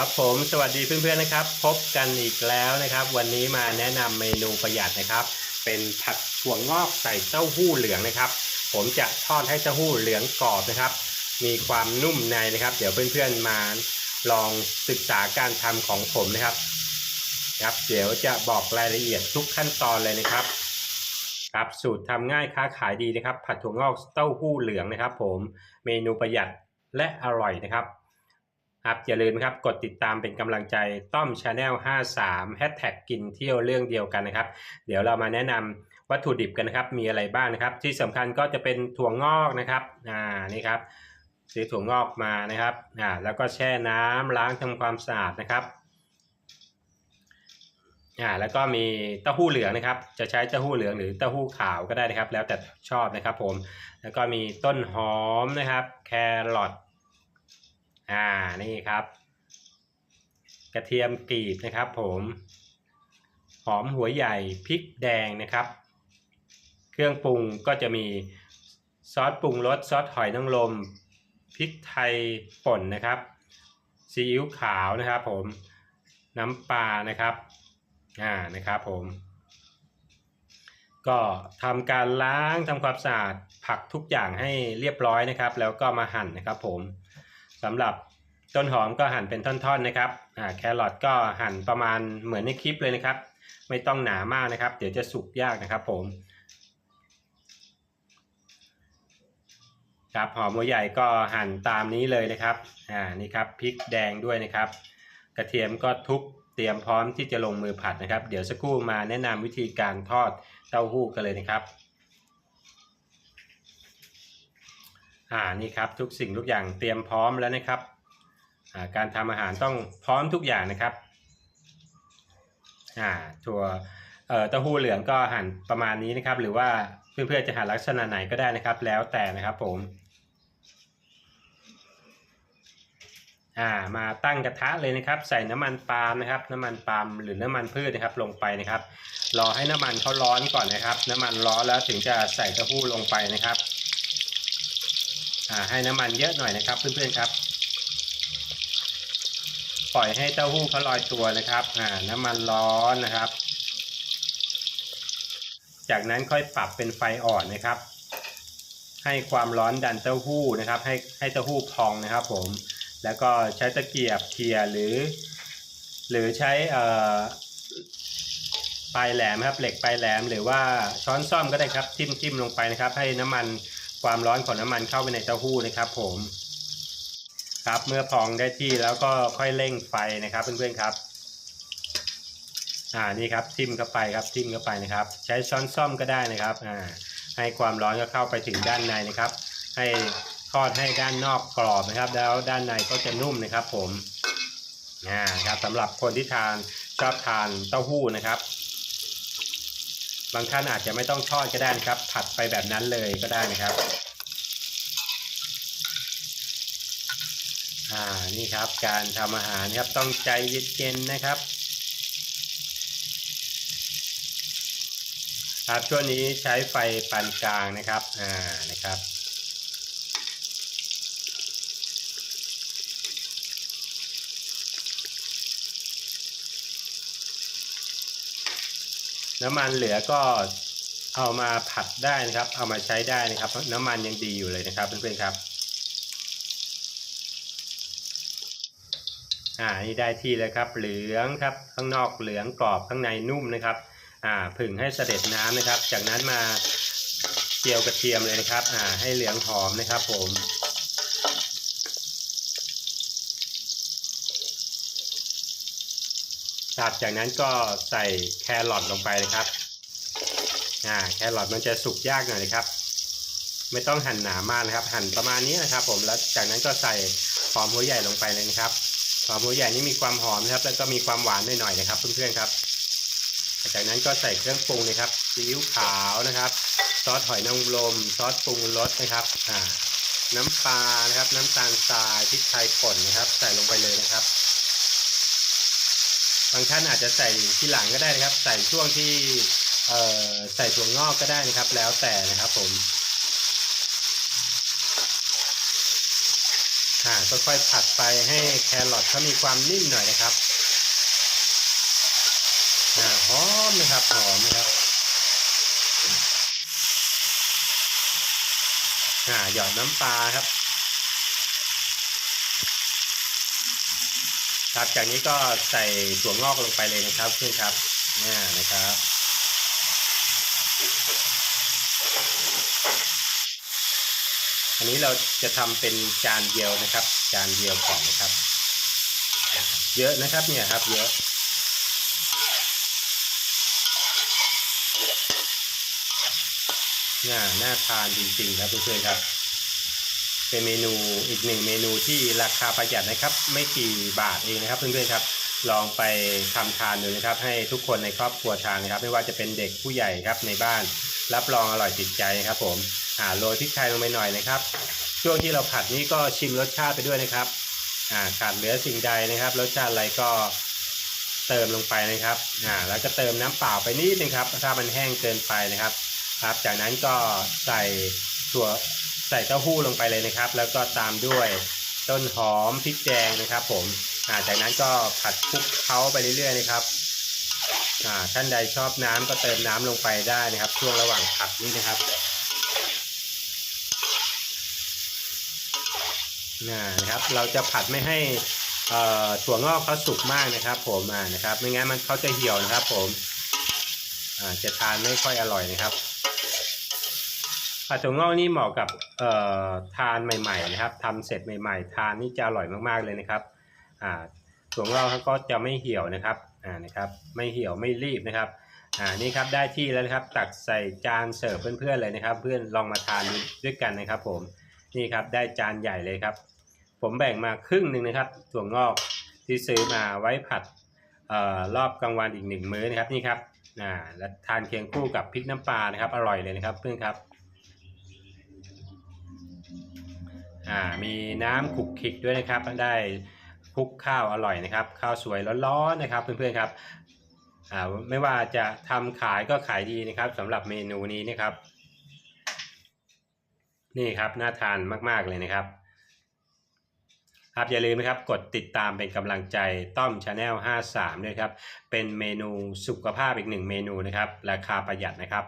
ครับผมสวัสดีเพื่อนๆนะครับ พบกันอีกแล้วนะครับ วันนี้มาแนะนำเมนูประหยัดนะครับ เป็นผัดถั่วงอกใส่เต้าหู้เหลืองนะครับ ผมจะทอดให้เต้าหู้เหลืองกรอบนะครับ มีความนุ่มในนะครับ เดี๋ยวเพื่อนๆมาลองศึกษาการทำของผมนะครับครับเดี๋ยวจะบอกรายละเอียดทุกขั้นตอนเลยนะครับ ครับสูตรทำง่ายค้าขายดีนะครับ ผัดถั่วงอกเต้าหู้เหลืองนะครับ ผมเมนูประหยัดและอร่อยนะครับ ครับอย่าลืมครับกดติดตามเป็นกำลังใจต้อมชาแนล53แฮชแท็กกินเที่ยวเรื่องเดียวกันนะครับ เดี๋ยวเรามาแนะนำวัตถุดิบกันนะครับ มีอะไรบ้างนะครับ ที่สำคัญก็จะเป็นถั่วงอกนะครับอ่านี่ครับซื้อถั่วงอกมานะครับอ่าแล้วก็แช่น้ำล้างทำความสะอาดนะครับอ่าแล้วก็มีเต้าหู้เหลืองนะครับ จะใช้เต้าหู้เหลืองหรือเต้าหู้ขาวก็ได้นะครับ แล้วแต่ชอบนะครับ ผม แล้วก็มีต้นหอมนะครับ แครอท อ่านี่ครับ กระเทียมกรีบนะครับ ผมหอมหัวใหญ่พริกแดงนะครับ เครื่องปรุงก็จะมีซอสปรุงรสซอสหอยนางรมพริกไทยป่นนะครับซีอิ๊วขาวนะครับ ผมน้ำปลานะครับอ่านะครับผมก็ทำการล้างทำความสะอาดผักทุกอย่างให้เรียบร้อยนะครับ แล้วก็มาหั่นนะครับผม สำหรับต้นหอมก็หั่นเป็นท่อนๆนะครับอ่าแครอทก็หั่นประมาณเหมือนในคลิปเลยนะครับ ไม่ต้องหนามากนะครับ เดี๋ยวจะสุกยากนะครับผมครับหอมหัวใหญ่ก็หั่นตามนี้เลยนะครับอ่านี่ครับพริกแดงด้วยนะครับ กระเทียมก็ทุบเตรียมพร้อมที่จะลงมือผัดนะครับ เดี๋ยวสักครู่มาแนะนำวิธีการทอดเต้าหู้กันเลยนะครับ อ่านี่ครับทุกสิ่งทุกอย่างเตรียมพร้อมแล้วนะครับอ่าการทำอาหารต้องพร้อมทุกอย่างนะครับอ่าถั่วเอ่อเต้าหู้เหลืองก็หั่นประมาณนี้นะครับ หรือว่าเพื่อนๆจะหั่นลักษณะไหนก็ได้นะครับ แล้วแต่นะครับผมอ่ามาตั้งกระทะเลยนะครับ ใส่น้ำมันปาล์มนะครับ น้ำมันปาล์มหรือน้ำมันพืชนะครับลงไปนะครับ รอให้น้ำมันเขาร้อนก่อนนะครับ น้ำมันร้อนแล้วถึงจะใส่เต้าหู้ลงไปนะครับ ให้น้ำมันเยอะหน่อยนะครับ เพื่อนๆครับ ปล่อยให้เต้าหู้เขาลอยตัวนะครับน้ำมันร้อนนะครับ จากนั้นค่อยปรับเป็นไฟอ่อนนะครับ ให้ความร้อนดันเต้าหู้นะครับ ให้ให้เต้าหู้พองนะครับ ผม แล้วก็ใช้ตะเกียบเขี่ยหรือ หรือใช้ปลายแหลมครับเหล็กปลายแหลมหรือว่าช้อนซ่อมก็ได้ครับทิ่มทิมลงไปนะครับ ให้น้ำมัน ความร้อนของน้ำมันเข้าไปในเต้าหู้นะครับ ผมครับเมื่อพองได้ที่แล้วก็ค่อยเร่งไฟนะครับเพื่อนๆครับอ่านี่ครับทิ่มเข้าไปครับทิ่มเข้าไปนะครับ ใช้ช้อนซ่อมก็ได้นะครับอ่าให้ความร้อนก็เข้าไปถึงด้านในนะครับ ให้ทอดให้ด้านนอกกรอบนะครับ แล้วด้านในก็จะนุ่มนะครับ ผมอ่าครับสำหรับคนที่ทานชอบทานเต้าหู้นะครับ บางท่านอาจจะไม่ต้องทอดก็ได้นะครับ ผัดไปแบบนั้นเลยก็ได้นะครับ อ่านี่ครับการทำอาหารครับต้องใจเย็นๆนะครับ ครับช่วงนี้ใช้ไฟปานกลางนะครับ อ่านะครับ น้ำมันเหลือก็เอามาผัดได้นะครับ เอามาใช้ได้นะครับเพราะน้ำมันยังดีอยู่เลยนะครับเพื่อนๆครับอ่านี่ได้ที่แล้วครับ เหลืองครับข้างนอกเหลืองกรอบข้างในนุ่มนะครับอ่าผึ่งให้เสด็จน้ำนะครับ จากนั้นมาเจียวกระเทียมเลยนะครับอ่าให้เหลืองหอมนะครับผม ครับจากนั้นก็ใส่แครอทลงไปนะครับอ่าแครอทมันจะสุกยากหน่อยนะครับ ไม่ต้องหั่นหนามากนะครับ หั่นประมาณนี้นะครับ ผมแล้วจากนั้นก็ใส่หอมหัวใหญ่ลงไปเลยนะครับหอมหัวใหญ่นี่มีความหอมนะครับ แล้วก็มีความหวานหน่อยๆนะครับ เพื่อนๆครับ จากนั้นก็ใส่เครื่องปรุงนะครับซีอิ๊วขาวนะครับ ซอสหอยนางรมซอสปรุงรสนะครับอ่าน้ำปลานะครับ น้ำตาลทรายพริกไทยป่นนะครับ ใส่ลงไปเลยนะครับ บางท่านอาจจะใส่ที่หลังก็ได้นะครับ ใส่ช่วงที่ใส่ถั่วงอกก็ได้นะครับ แล้วแต่นะครับผมอ่าค่อยๆผัดไปให้แครอทเขามีความนิ่มหน่อยนะครับหอมนะครับหอมนะครับหยอดน้ำปลาครับ ครับจากนี้ก็ใส่ถั่วงอกลงไปเลยนะครับเพื่อนครับเนี่ยนะครับอันนี้เราจะทำเป็นจานเดียวนะครับ จานเดียวก่อนนะครับ เยอะนะครับเนี่ยครับ เยอะน่าน่าทานจริงๆครับเพื่อนๆครับ เป็นเมนูอีกหนึ่งเมนูที่ราคาประหยัดนะครับ ไม่กี่บาทเองนะครับเพื่อนๆครับ ลองไปทำทานดูนะครับ ให้ทุกคนในครอบครัวทานนะครับ ไม่ว่าจะเป็นเด็กผู้ใหญ่ครับในบ้าน รับรองอร่อยติดใจครับ ผมอ่าโรยพริกไทยลงไปหน่อยนะครับ ช่วงที่เราผัดนี้ก็ชิมรสชาติไปด้วยนะครับอ่าขาดเหลือสิ่งใดนะครับ รสชาติอะไรก็เติมลงไปนะครับอ่าแล้วก็เติมน้ำเปล่าไปนิดนึงครับ ถ้ามันแห้งเกินไปนะครับ ครับ จากนั้นก็ใส่ตัว ใส่เต้าหู้ลงไปเลยนะครับ แล้วก็ตามด้วยต้นหอมพริกแดงนะครับ ผมอาจากนั้นก็ผัดคลุกเคล้าไปเรื่อยๆนะครับท่านใดชอบน้ำก็เติมน้ำลงไปได้นะครับ ช่วงระหว่างผัดนี่นะครับนะครับ เราจะผัดไม่ให้ถั่วงอกเขาสุกมากนะครับ ผมนะครับ ไม่งั้นมันเขาจะเหี่ยวนะครับ ผมจะทานไม่ค่อยอร่อยนะครับ ผัดถั่วงอกนี่เหมาะกับเอ่อทานใหม่ๆนะครับทำเสร็จใหม่ๆ ทานนี่จะอร่อยมากๆเลยนะครับอ่าถั่วงอกเขาก็จะไม่เหี่ยวนะครับอ่านะครับ ไม่เหี่ยวไม่รีบนะครับอ่านี่ครับได้ที่แล้วนะครับตักใส่จานเสิร์ฟเพื่อนๆเลยนะครับ เพื่อนลองมาทานด้วยกันนะครับ ผมนี่ครับได้จานใหญ่เลยครับ ผมแบ่งมาครึ่งหนึ่งนะครับถั่วงอกที่ซื้อมาไว้ผัดออรอบกลางวันอีกหนึ่งมื้อนะครับนี่ครับอ่าและทานเคียงคู่กับพริกน้ำปลานะครับ อร่อยเลยนะครับเพื่อนครับ อ่ามีน้ำขลุกขลิกด้วยนะครับได้คลุกข้าวอร่อยนะครับข้าวสวยร้อนๆนะครับเพื่อนๆครับอ่าไม่ว่าจะทำขายก็ขายดีนะครับสำหรับเมนูนี้นะครับ นี่ครับน่าทานมากๆเลยนะครับครับอย่าลืมนะครับกดติดตามเป็นกำลังใจต้อมชาแนล53ด้วยครับ เป็นเมนูสุขภาพอีกหนึ่งเมนูนะครับ ราคาประหยัดนะครับ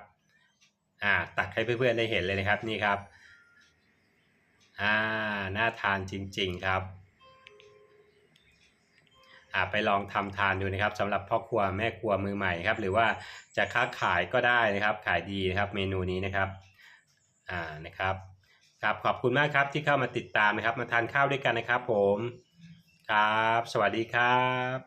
อ่าตักให้เพื่อนๆได้เห็นเลยนะครับนี่ครับ อ่าน่าทานจริง ๆครับอ่าไปลองทำทานดูนะครับสำหรับพ่อครัวแม่ครัวมือใหม่ครับหรือว่าจะค้าขายก็ได้นะครับขายดีนะครับเมนูนี้นะครับอ่านะครับครับขอบคุณมากครับที่เข้ามาติดตามนะครับ มาทานข้าวด้วยกันนะครับ ผมครับ สวัสดีครับ